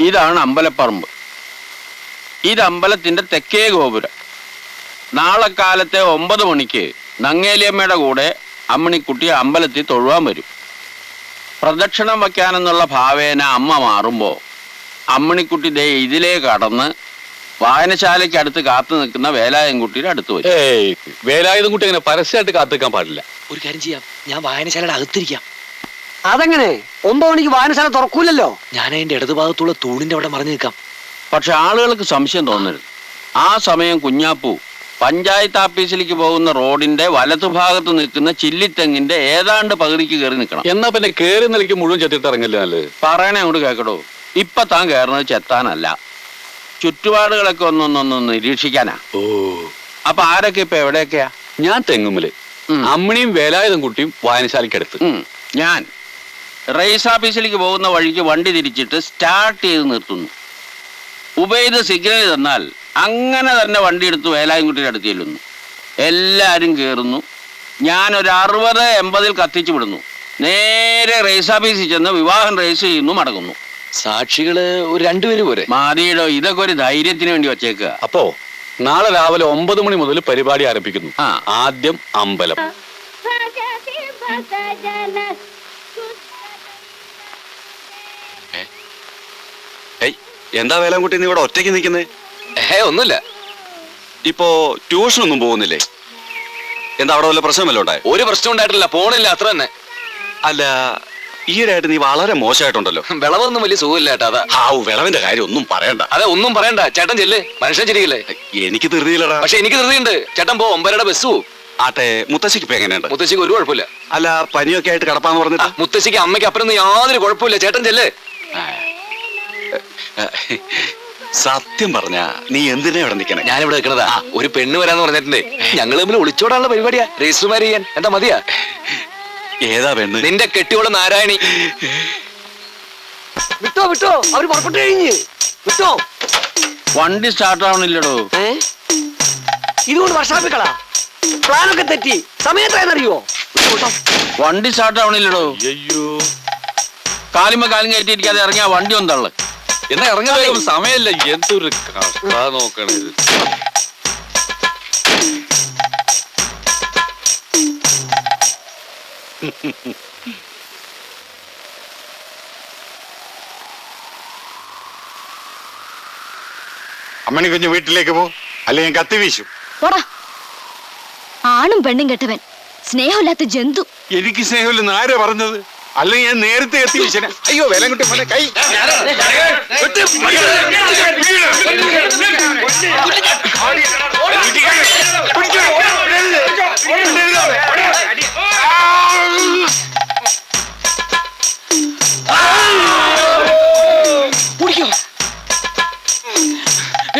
ഇതാണ് അമ്പലപ്പറമ്പ്. ഇത് അമ്പലത്തിന്റെ തെക്കേ ഗോപുരം. നാളെ കാലത്തെ ഒമ്പത് മണിക്ക് നങ്ങേലിയമ്മയുടെ കൂടെ അമ്മണിക്കുട്ടി അമ്പലത്തിൽ തൊഴുവാൻ വരും. പ്രദക്ഷിണം വയ്ക്കാനെന്നുള്ള ഭാവേന അമ്മ മാറുമ്പോൾ അമ്മണിക്കുട്ടി ദേ ഇതിലേ കടന്ന് വായനശാലയ്ക്ക് അടുത്ത് കാത്തു നിൽക്കുന്ന വേലായൻകുട്ടിയുടെ അടുത്ത് വരും. വേലായുധൻകുട്ടി വേലായുധം കുട്ടി അങ്ങനെ പരസ്യമായിട്ട് കാത്തു നിൽക്കാൻ പാടില്ല. ഒരു കാര്യം ചെയ്യാം. ഞാൻ വായനശാലയുടെ അകത്തിരിക്കാം. അതെങ്ങനെ? ഒമ്പത് മണിക്ക് വായനശാല തുറക്കൂലല്ലോ? ഞാൻ അതിന്റെ ഇടതുഭാഗത്തുള്ള തൂണിന്റെ അവിടെ മറിഞ്ഞു നിൽക്കാം. പക്ഷെ ആളുകൾക്ക് സംശയം തോന്നരുത്. ആ സമയം കുഞ്ഞാപ്പു പഞ്ചായത്ത് ഓഫീസിലേക്ക് പോകുന്ന റോഡിന്റെ വലതുഭാഗത്ത് നിൽക്കുന്ന ചില്ലിത്തെങ്ങിന്റെ ഏതാണ്ട് പകുതിക്ക് കയറി നിൽക്കണം. എന്നാ പിന്നെ കയറി നിലയ്ക്ക് മുഴുവൻ ചെത്തിട്ട് ഇറങ്ങില്ല പറയണേ അങ്ങോട്ട് കേക്കടോ. ഇപ്പൊ താൻ കയറുന്നത് ചെത്താനല്ല. ചുറ്റുപാടുകളൊക്കെ ഒന്നൊന്നൊന്ന് നിരീക്ഷിക്കാനാ. ഓ. അപ്പൊ ആരൊക്കെ ഇപ്പൊ എവിടെയൊക്കെയാ? ഞാൻ തെങ്ങുമ്മൽ അമ്മിണിയും അമ്മണിയും വേലായുധം കുട്ടിയും വായനശാലയ്ക്ക് അടുത്ത് ഞാൻ. റേസ് ഓഫീസിലേക്ക് പോകുന്ന വഴിക്ക് വണ്ടി തിരിച്ചിട്ട് സ്റ്റാർട്ട് ചെയ്ത് നിർത്തുന്നു. ഉബൈദ് സിഗ്നൽ തന്നാൽ അങ്ങനെ തന്നെ വണ്ടി എടുത്ത് വേലായൻകുട്ടിയുടെ അടുത്ത് ചെല്ലുന്നു. എല്ലാവരും കയറുന്നു ഞാനൊരു ഒരു അറുപത് എൺപതിൽ കത്തിച്ചു വിടുന്നു. നേരെ റേസ് ഓഫീസിൽ ചെന്ന് വിവാഹം റേസ് ചെയ്യുന്നു മടങ്ങുന്നു. സാക്ഷികൾ ഒരു രണ്ടുപേര് പോരെ? മാതിയുടെ ഇതൊക്കെ ഒരു ധൈര്യത്തിന് വേണ്ടി വച്ചേക്കുക. അപ്പോ നാളെ രാവിലെ ഒമ്പത് മണി മുതൽ പരിപാടി ആരംഭിക്കുന്നു. ആ. ആദ്യം അമ്പലം. എന്താ വേലാൻകുട്ടി നീ ഇവിടെ ഒറ്റയ്ക്ക് നിൽക്കുന്നേ? ഏ ഒന്നുമില്ല. ഇപ്പോ ട്യൂഷൻ ഒന്നും പോകുന്നില്ലേ? എന്താ അവിടെ വല്ല പ്രശ്നമല്ലോ ഉണ്ടായ? ഒരു പ്രശ്നം ഉണ്ടായിട്ടില്ല. പോണില്ല അത്ര തന്നെ. അല്ല ഈയിടെയായിട്ട് നീ വളരെ മോശമായിട്ടുണ്ടല്ലോ. വിളവൊന്നും വലിയ സുഖമില്ല ചേട്ടാ അതാ. ഹാവു വിളവിന്റെ കാര്യം ഒന്നും പറയണ്ട. അതെ ഒന്നും പറയണ്ട. ചേട്ടൻ ചെല്ല്. മനുഷ്യൻ ചിരിക്കില്ലേ? എനിക്ക് ധൃതിയില്ലടാ. പക്ഷെ എനിക്ക് ധൃതിയുണ്ട്. ചേട്ടൻ പോ ഒമ്പരയുടെ ബസ് പോവും. ആട്ടെ മുത്തശ്ശിക്ക് ഇപ്പൊ എങ്ങനെയുണ്ട്? മുത്തശ്ശിക്ക് ഒരു കുഴപ്പമില്ല. അല്ല പനിയൊക്കെ ആയിട്ട് കിടപ്പാന്ന് പറഞ്ഞിട്ട്? മുത്തശ്ശിക്ക് അമ്മയ്ക്ക് അപ്പുറം യാതൊരു കുഴപ്പമില്ല. ചേട്ടൻ ചെല്ല്. സത്യം പറഞ്ഞ നീ എന്തിനാ ഇവിടെ നിൽക്കണേ ഞാനിവിടെ നിൽക്കണതാ ഒരു പെണ്ണ് വരാന്ന് പറഞ്ഞിട്ടുണ്ട്. ഞങ്ങൾ തമ്മിൽ ഒളിച്ചോടാനുള്ള പരിപാടിയാ. രജിസ്റ്റർമാര് ചെയ്യാൻ. എന്താ മതിയാ. ഏതാ പെണ്ണ്? നിന്റെ കെട്ടിയോളം നാരായണി. വിട്ടോ വിട്ടോ. അവർ പുറപ്പെട്ടു കഴിഞ്ഞ്. വിട്ടോ. വണ്ടി സ്റ്റാർട്ട് ആവണില്ലടോ. ഏ? ഇതുകൊണ്ട് വർഷാപ്പിക്കളാ. പ്ലാനൊക്കെ തെറ്റി. സമയത്തായെന്നറിയോ വിട്ടോ, വിട്ടോ. വണ്ടി സ്റ്റാർട്ട് ആവണില്ലടോ. അയ്യോ. കാലിമ കാലും കയറ്റിയിരിക്കാതെ ഇറങ്ങിയ വണ്ടി ഒന്ന് തള്ളു. എന്നാ ഇറങ്ങാൻ വേഗം സമയമില്ല. എന്തൊരു കഥ നോക്കണേ ഇത്. അമ്മണി കുഞ്ഞ് വീട്ടിലേക്ക് പോ. അല്ലെ ഞാൻ കത്തി വീശു. പോടാ. ആണും പെണ്ണും കെട്ടവൻ. സ്നേഹമില്ലാത്ത ജന്തു. എനിക്ക് സ്നേഹമില്ലെന്ന് ആരാ പറഞ്ഞത്? അല്ലെങ്കിൽ ഞാൻ നേരത്തെ എത്തി വീശനെ അയ്യോ വേലൻകുട്ടി മോനെ കൈ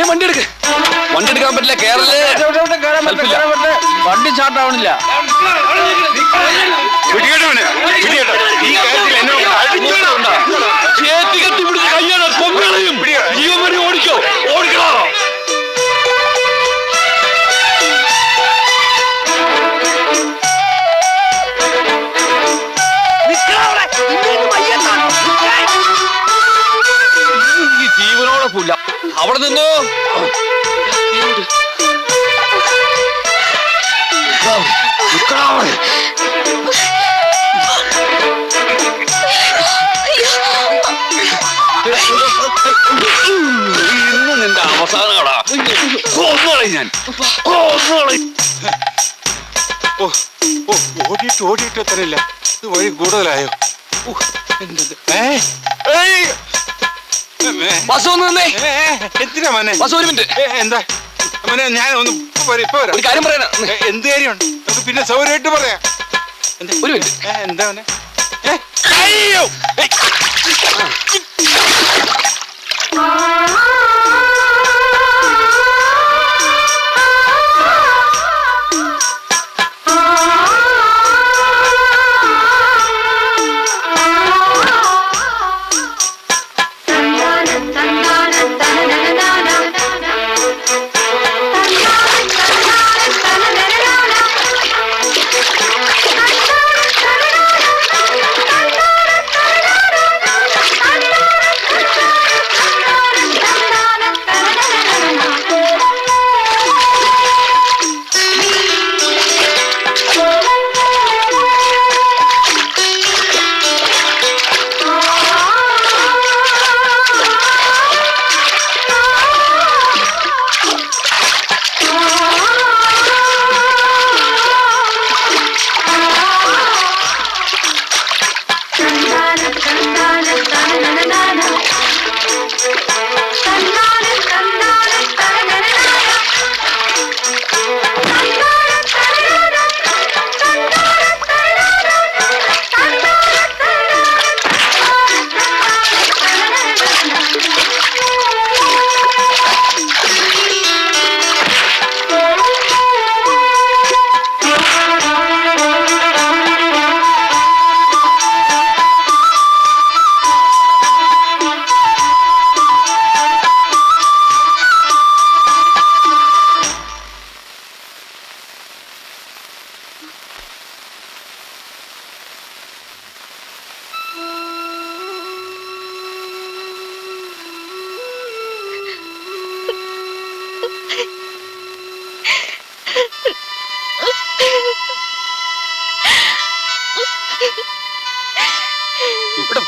വണ്ടി എടുക്ക് വണ്ടി എടുക്കാൻ പറ്റില്ല കേരളേ വണ്ടി അടിച്ചോണ്ടാ ചേത്തി കെട്ടി പിടിച്ച് കയ്യാണ് പൊങ്കളയും ജീവൻ വരെ ഓടിക്കോ. ഓടിക്കോ ഇന്ന് നിന്റെ അവസാന കടാ കൊന്നുകളയും ഞാൻ. കൊന്നുകളയും ഓ ഓ ഓടിയിട്ട് ഓടിയിട്ട് എത്തണില്ല. ഇത് വഴി കൂടുതലായോ? ബസ് ഒന്ന് നിന്നേ. എന്തിനാ മോനെ? ബസ് ഒരു മിനിറ്റ്. എന്താ? മോനെ ഞാൻ ഒന്ന് ഇപ്പൊ വരാം ഒരു കാര്യം പറയാനാ എന്ത് കാര്യമുണ്ട്? നമുക്ക് പിന്നെ സൗകര്യമായിട്ട് പറയാം. എന്താ? ഒരു മിനിറ്റ്. എന്താ മോനെ? അയ്യോ. ¡Ah!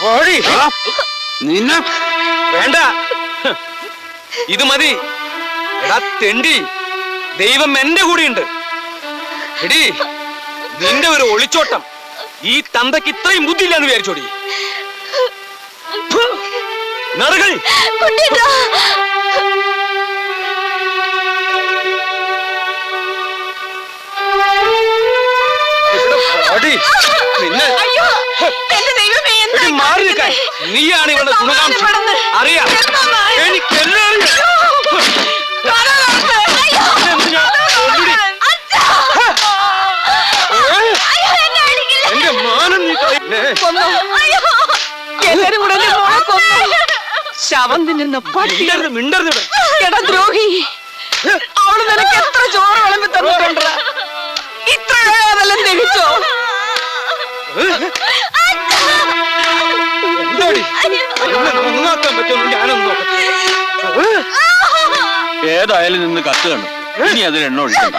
പോഴി നിന്നെ. വേണ്ട. ഇത് മതി. എടാ തെണ്ടി. ദൈവം എന്റെ കൂടെയുണ്ട്. എടി നിന്റെ ഒരു ഒളിച്ചോട്ടം. ഈ തന്തക്ക് ഇത്രയും ബുദ്ധിയില്ലെന്ന് വിചാരിച്ചോടി. നറുകൾ. നിന്നെ. മാറി നിൽക്കാൻ നീയാണ് ഇവളുടെ ഗുണകാംക്ഷ. അറിയാം. കൊല്ലുടി. ഏ? എന്റെ മാനം നീ. എല്ലാരും കൂടെ ശവം തിന്നുന്ന പട്ടി മിണ്ടരുത് എടാ ദ്രോഹി. അവൾ നിനക്ക് എത്ര ചോറ് വിളമ്പി തന്നിട്ടുണ്ട്? ഇത്ര അതെല്ലാം ദഹിച്ചോ? എന്താടി നന്നാക്കാൻ പറ്റുമെന്ന് ഞാനൊന്ന് നോക്കട്ടെ? ഏതായാലും നിന്ന് കത്ത് കണ്ടു. ഇനി അതിൽ എണ്ണ ഒഴിക്കണ്ട.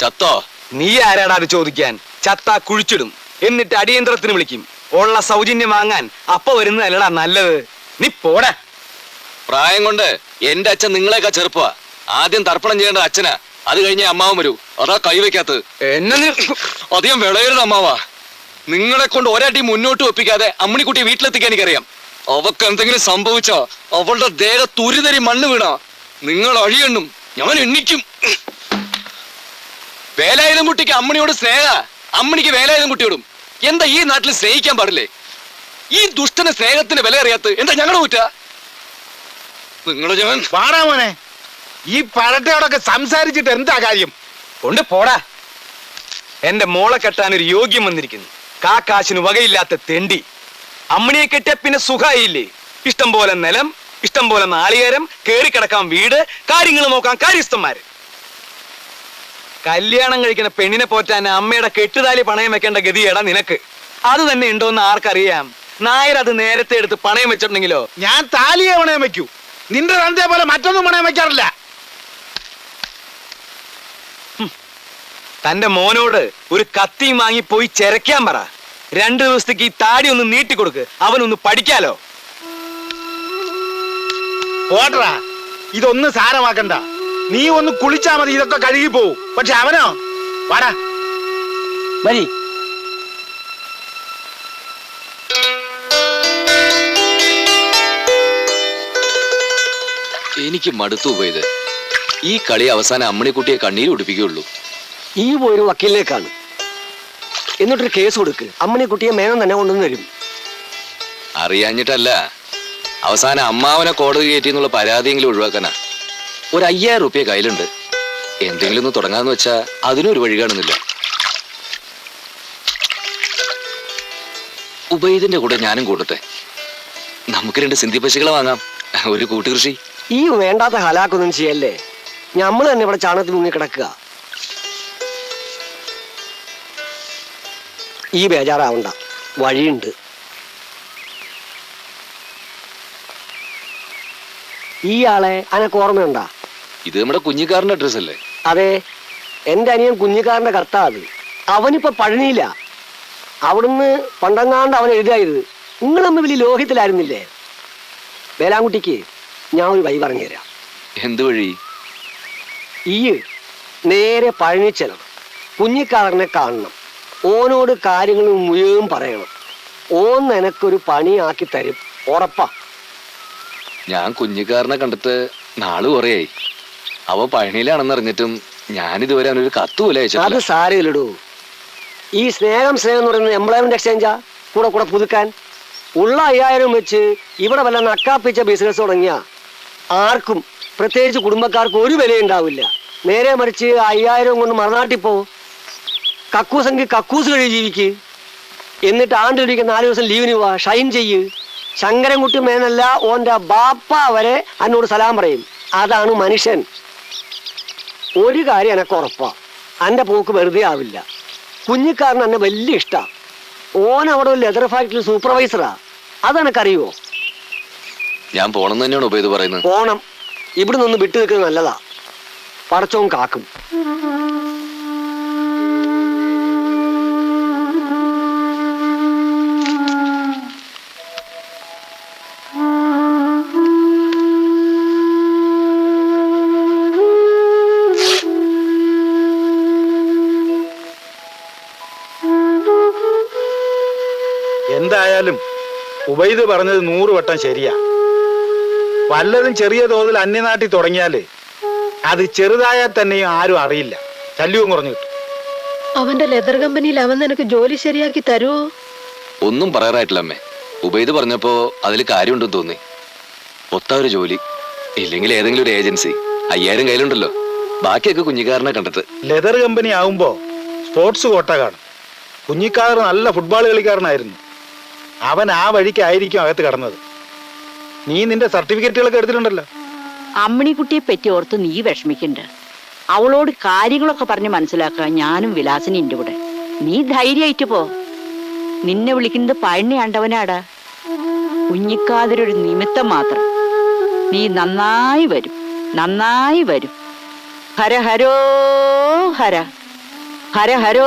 ചത്തോ? നീ ആരാടാ അത് ചോദിക്കാൻ? ചത്ത കുഴിച്ചിടും. എന്നിട്ട് അടിയന്തരത്തിന് വിളിക്കും. ഉള്ള സൗജന്യം വാങ്ങാൻ അപ്പ വരുന്നതല്ലടാ നല്ലത്. നീ പോടാ. പ്രായം കൊണ്ട് എന്റെ അച്ഛൻ നിങ്ങളെക്കാ ചെറുപ്പ ആദ്യം തർപ്പണം ചെയ്യേണ്ട അച്ഛനാ. അത് കഴിഞ്ഞ അമ്മാവൻ വരൂ. അതാ കൈവയ്ക്കാത്തത്. എന്നെ നീ അധികം വിളയരുത് അമ്മാവാ. നിങ്ങളെ കൊണ്ട് ഒരടി മുന്നോട്ട് വെപ്പിക്കാതെ അമ്മിണിക്കുട്ടിയെ വീട്ടിലെത്തിക്കാൻ എനിക്കറിയാം. അവക്ക് എന്തെങ്കിലും സംഭവിച്ചോ അവളുടെ ദേഹ തുരിതരി മണ്ണ് വീണോ. നിങ്ങൾ അഴിയണ്ണും. ഞാൻ എണ്ണിക്കും. വേലായുധം കുട്ടിക്ക് അമ്മണിയോട് സ്നേഹ. അമ്മണിക്ക് വേലായുധം കുട്ടിയോടും. എന്താ ഈ നാട്ടിൽ സ്നേഹിക്കാൻ പാടില്ലേ? ഈ ദുഷ്ടന് സ്നേഹത്തിന് വില അറിയാത്ത എന്താ ഞങ്ങൾ കുറ്റ? നിങ്ങളെ ഞാൻ പാടാ മോനെ. ഈ പഴട്ടയോടൊക്കെ സംസാരിച്ചിട്ട് എന്താ കാര്യം? കൊണ്ട് പോടാ. എന്റെ മോളെ കെട്ടാൻ ഒരു യോഗ്യം വന്നിരിക്കുന്നു. കാക്കാശിന് വകയില്ലാത്ത തെണ്ടി. അമ്മണിയെ കെട്ടിയ പിന്നെ സുഖായില്ലേ? ഇഷ്ടം പോലെ നിലം ഇഷ്ടം പോലെ നാളികേരം കേറിക്കിടക്കാൻ വീട് കാര്യങ്ങൾ നോക്കാൻ കാര്യസ്ഥന്മാര്. കല്യാണം കഴിക്കുന്ന പെണ്ണിനെ പോറ്റാൻ അമ്മയുടെ കെട്ടുതാലി പണയം വെക്കേണ്ട ഗതിയേടാ നിനക്ക്. അത് തന്നെ ഉണ്ടോന്ന് ആർക്കറിയാം? നായർ അത് നേരത്തെ എടുത്ത് പണയം വെച്ചിട്ടുണ്ടെങ്കിലോ? ഞാൻ താലിയെ പണയം വെക്കൂ. നിന്റെ തന്റെ പോലെ മറ്റൊന്നും പണയം വെക്കാറില്ല. തന്റെ മോനോട് ഒരു കത്തിയും വാങ്ങി പോയി ചെരക്കാൻ പറ. രണ്ടു ദിവസത്തേക്ക് ഈ താടി ഒന്ന് നീട്ടിക്കൊടുക്ക് അവനൊന്ന് പഠിക്കാലോ. പോട്ടറാ ഇതൊന്നും സാരമാക്കണ്ട. നീ ഒന്ന് കുളിച്ചാ മതി ഇതൊക്കെ കഴുകി പോവും. പക്ഷെ അവനോ? വാടാ. വരി. എനിക്ക് മടുത്തു പോയത്. ഈ കളി അവസാനം അമ്മണിക്കുട്ടിയെ കണ്ണീര് ഉടുപ്പിക്കുകയുള്ളൂ ഈ പോയൊരു വക്കീലിലേക്കാണ്. എന്നിട്ടൊരു കേസ് കൊടുക്ക്. അമ്മണിക്കുട്ടിയെ മേനം തന്നെ കൊണ്ടുവന്ന് തരും. അറിയാഞ്ഞിട്ടല്ല. അവസാനം അമ്മാവനെ കോടതി കയറ്റി എന്നുള്ള പരാതിയെങ്കിലും ഒഴിവാക്കാനാ. ഒരു അയ്യായിരം റുപ്യ കയ്യിലുണ്ട്. എന്തെങ്കിലും ഒന്ന് തുടങ്ങാന്ന് വെച്ചാ അതിനൊരു വഴി കാണുന്നില്ല. ഉബൈദിന്റെ കൂടെ ഞാനും കൂടട്ടെ. നമുക്ക് രണ്ട് സിന്ധി പശുക്കളെ വാങ്ങാം. ഒരു കൂട്ടുകൃഷി. ഈ വേണ്ടാത്ത ഹലാക്കൊന്നും ചെയ്യല്ലേ? നമ്മൾ തന്നെ ഇവിടെ ചാണകത്തിൽ മുങ്ങി കിടക്കുക. ഈ ബേജാറാവണ്ട. വഴിയുണ്ട്. ഈ ആളെ അനക്ക് ഓർമ്മയുണ്ടാ? ഇത് നമ്മുടെ കുഞ്ഞിക്കാരന്റെ അഡ്രസ് അല്ലേ? അതെ. എന്റെ അനിയൻ കുഞ്ഞിക്കാരന്റെ കർത്താവ്. അവനിപ്പോ പഴനിയില്ല അവിടുന്ന് പണ്ടങ്ങാണ്ട് അവൻ എഴുതായത് നിങ്ങൾ വലിയ ലോഹ്യത്തിലായിരുന്നില്ലേ? വേലാങ്കുട്ടിക്ക് ഞാൻ ഒരു വഴി പറഞ്ഞു തരാം. എന്ത് വഴി? ഈ നേരെ പഴനി ചെല്ലണം. കുഞ്ഞിക്കാരനെ കാണണം. ഓനോട് കാര്യങ്ങൾ മുഴുവൻ പറയണം. ഓൻ നിനക്കൊരു പണിയാക്കി തരും. ഉറപ്പാ. ഞാൻ കുഞ്ഞിക്കാരനെ കണ്ടിട്ട് നാൾ കുറയായി. അവ പഴനിയിലാണെന്ന് അറിഞ്ഞിട്ടും ഞാൻ ഇതുവരെ അവനൊരു കത്ത് പോലെ അത് സാരമില്ലടൂ. ഈ സ്നേഹം സ്നേഹം എന്ന് പറയുന്നത് എംപ്ലോയ്മെന്റ് എക്സ്ചേഞ്ചാ കൂടെ കൂടെ പുതുക്കാൻ? ഉള്ള അയ്യായിരം വെച്ച് ഇവിടെ വല്ല നക്കാപ്പിച്ച ബിസിനസ് തുടങ്ങിയ? ആർക്കും പ്രത്യേകിച്ച് കുടുംബക്കാർക്ക് ഒരു വിലയുണ്ടാവില്ല നേരെ മറിച്ച് അയ്യായിരം കൊണ്ട് പോ. കക്കൂസെങ്കിൽ കക്കൂസ് കഴി ജീവിക്ക്. എന്നിട്ട് ആണ്ടിരിക്കുന്ന നാല് ദിവസം ലീവിന് പോവാ. ഷൈൻ ചെയ്യ്. ശങ്കരൻകുട്ടി മേനല്ല ഓന്റെ ബാപ്പ വരെ എന്നോട് സലാം പറയും. അതാണ് മനുഷ്യൻ. ഒരു കാര്യം എനക്ക് ഉറപ്പാ. അന്റെ പോക്ക് വെറുതെ ആവില്ല. കുഞ്ഞിക്കാരൻ എന്നെ വലിയ ഇഷ്ടാ. ഓൻ അവിടെ ഒരു ലെതർ ഫാക്ടറി സൂപ്പർവൈസറാ. അതെനക്കറിയോ ഞാൻ പോണം തന്നെയാണ് ഉപയോഗിച്ച് പറയുന്നത്? പോണം. ഇവിടെ നിന്ന് വിട്ടു നിൽക്കുന്നത് നല്ലതാ. പടച്ചവും കാക്കും. ഉബൈദ് പറഞ്ഞത് നൂറ് വട്ടം ശരിയാ. വല്ലതും ചെറിയ തോതിൽ അന്യനാട്ടി തുടങ്ങിയാൽ അത് ചെറുതായാൽ തന്നെയും ആരും അറിയില്ല. ശല്യവും കുറഞ്ഞു കിട്ടും. അവന്റെ ലെതർ കമ്പനിയിൽ അവൻ നിനക്ക് ജോലി ശരിയാക്കി തരുമോ ഒന്നും പറയാറായിട്ടില്ല അമ്മേ. ഉബൈദ് പറഞ്ഞപ്പോ അതിൽ കാര്യമുണ്ടെന്ന് തോന്നി. ഒത്ത ഒരു ജോലി. ഇല്ലെങ്കിൽ ഏതെങ്കിലും ഒരു ഏജൻസി. അയ്യായിരം കയ്യിലുണ്ടല്ലോ. ബാക്കിയൊക്കെ കുഞ്ഞിക്കാരനെ കണ്ടത് ലെതർ കമ്പനി ആവുമ്പോ സ്പോർട്സ് കോട്ട കാണും. കുഞ്ഞിക്കാർ നല്ല ഫുട്ബോൾ കളിക്കാരനായിരുന്നു. അവൻ ആ വഴിക്കായിരിക്കും അകത്ത് കടന്നത്. നീ നിന്റെ സർട്ടിഫിക്കറ്റുകളൊക്കെ എടുത്തിട്ടുണ്ടല്ലോ. അമ്മിണിക്കുട്ടിയെ പറ്റി ഓർത്ത് നീ വിഷമിക്കണ്ട. അവളോട് കാര്യങ്ങളൊക്കെ പറഞ്ഞ് മനസ്സിലാക്കാൻ ഞാനും വിലാസിനിന്റെ കൂടെ. നീ ധൈര്യമായിട്ട് പോ. നിന്നെ വിളിക്കുന്നത് പഴനി ആണ്ടവനാടാ. കുഞ്ഞിക്കാതിരൊരു നിമിത്തം മാത്രം. നീ നന്നായി വരും. നന്നായി വരും. ഹര ഹരോ. ഹര ഹര ഹരോ.